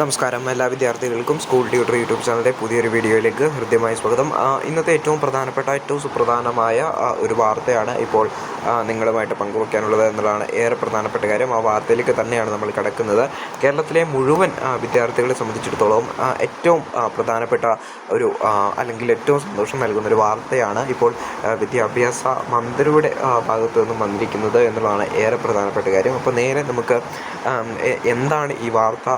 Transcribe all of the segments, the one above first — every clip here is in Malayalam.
നമസ്കാരം. എല്ലാ വിദ്യാർത്ഥികൾക്കും സ്കൂൾ ട്യൂട്ടർ യൂട്യൂബ് ചാനലിന്റെ പുതിയൊരു വീഡിയോയിലേക്ക് ഹൃദ്യമായി സ്വാഗതം. ഇന്നത്തെ ഏറ്റവും പ്രധാനപ്പെട്ട ഏറ്റവും സുപ്രധാനമായ ഒരു വാർത്തയാണ് ഇപ്പോൾ നിങ്ങളുമായിട്ട് പങ്കുവയ്ക്കാനുള്ളത് എന്നുള്ളതാണ് ഏറെ പ്രധാനപ്പെട്ട കാര്യം. ആ വാർത്തയിലേക്ക് തന്നെയാണ് നമ്മൾ കിടക്കുന്നത്. കേരളത്തിലെ മുഴുവൻ വിദ്യാർത്ഥികളെ സംബന്ധിച്ചിടത്തോളം ഏറ്റവും പ്രധാനപ്പെട്ട ഒരു അല്ലെങ്കിൽ ഏറ്റവും സന്തോഷം നൽകുന്ന ഒരു വാർത്തയാണ് ഇപ്പോൾ വിദ്യാഭ്യാസ മന്ത്രിയുടെ ഭാഗത്തു നിന്നും വന്നിരിക്കുന്നത് എന്നുള്ളതാണ് ഏറെ പ്രധാനപ്പെട്ട കാര്യം. അപ്പോൾ നേരെ നമുക്ക് എന്താണ് ഈ വാർത്ത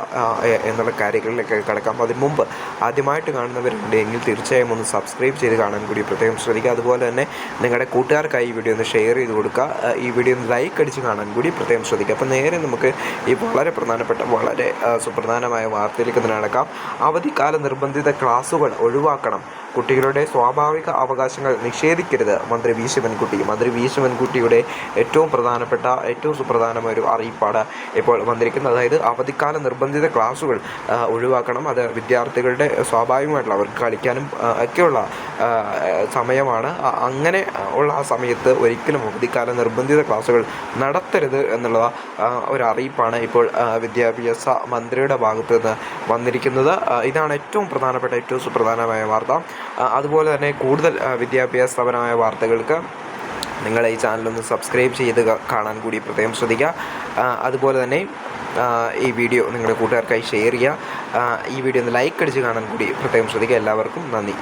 എന്നുള്ള കാര്യങ്ങളിലേക്ക് കിടക്കാം. അതിന് മുമ്പ് ആദ്യമായിട്ട് കാണുന്നവരുണ്ട് എങ്കിൽ തീർച്ചയായും ഒന്ന് സബ്സ്ക്രൈബ് ചെയ്ത് കാണാൻ കൂടി പ്രത്യേകം ശ്രദ്ധിക്കുക. അതുപോലെ തന്നെ നിങ്ങളുടെ കൂട്ടുകാർക്കായി ഈ വീഡിയോ ഒന്ന് ഷെയർ ചെയ്ത് കൊടുക്കുക. ഈ വീഡിയോ ഒന്ന് ലൈക്ക് അടിച്ച് കാണാൻ കൂടി പ്രത്യേകം ശ്രദ്ധിക്കുക. അപ്പോൾ നേരെ നമുക്ക് ഈ വളരെ പ്രധാനപ്പെട്ട വളരെ സുപ്രധാനമായ വാർത്തയിലേക്ക് നടക്കാം. അവധിക്കാല നിർബന്ധിത ക്ലാസുകൾ ഒഴിവാക്കണം. കുട്ടികളുടെ സ്വാഭാവിക അവകാശങ്ങൾ നിഷേധിക്കരുത്. മന്ത്രി വി. ശിവൻകുട്ടി. മന്ത്രി വി. ശിവൻകുട്ടിയുടെ ഏറ്റവും പ്രധാനപ്പെട്ട ഏറ്റവും സുപ്രധാനമായ ഒരു അറിയിപ്പാണ് ഇപ്പോൾ വന്നിരിക്കുന്നത്. അതായത് അവധിക്കാല നിർബന്ധിത ക്ലാസ്സുകൾ ഒഴിവാക്കണം. അത് വിദ്യാർത്ഥികളുടെ സ്വാഭാവികമായിട്ടുള്ള അവർക്ക് കളിക്കാനും ഒക്കെയുള്ള സമയമാണ്. അങ്ങനെ ഉള്ള ആ സമയത്ത് ഒരിക്കലും അവധിക്കാല നിർബന്ധിത ക്ലാസ്സുകൾ നടത്തരുത് എന്നുള്ള ഒരു അറിയിപ്പാണ് ഇപ്പോൾ വിദ്യാഭ്യാസ മന്ത്രിയുടെ ഭാഗത്ത് നിന്ന് വന്നിരിക്കുന്നത് ഇതാണ് ഏറ്റവും പ്രധാനപ്പെട്ട ഏറ്റവും സുപ്രധാനമായ വാർത്ത. അതുപോലെ തന്നെ കൂടുതൽ വിദ്യാഭ്യാസപരമായ വാർത്തകൾക്ക് നിങ്ങൾ ഈ ചാനലൊന്ന് സബ്സ്ക്രൈബ് ചെയ്ത് കാണാൻ കൂടി പ്രത്യേകം ശ്രദ്ധിക്കുക. അതുപോലെ തന്നെ ഈ വീഡിയോ നിങ്ങളുടെ കൂട്ടുകാർക്കായി ഷെയർ ചെയ്യുക. ഈ വീഡിയോ ഒന്ന് ലൈക്ക് അടിച്ച് കാണാൻ കൂടി പ്രത്യേകം ശ്രദ്ധിക്കുക. എല്ലാവർക്കും നന്ദി.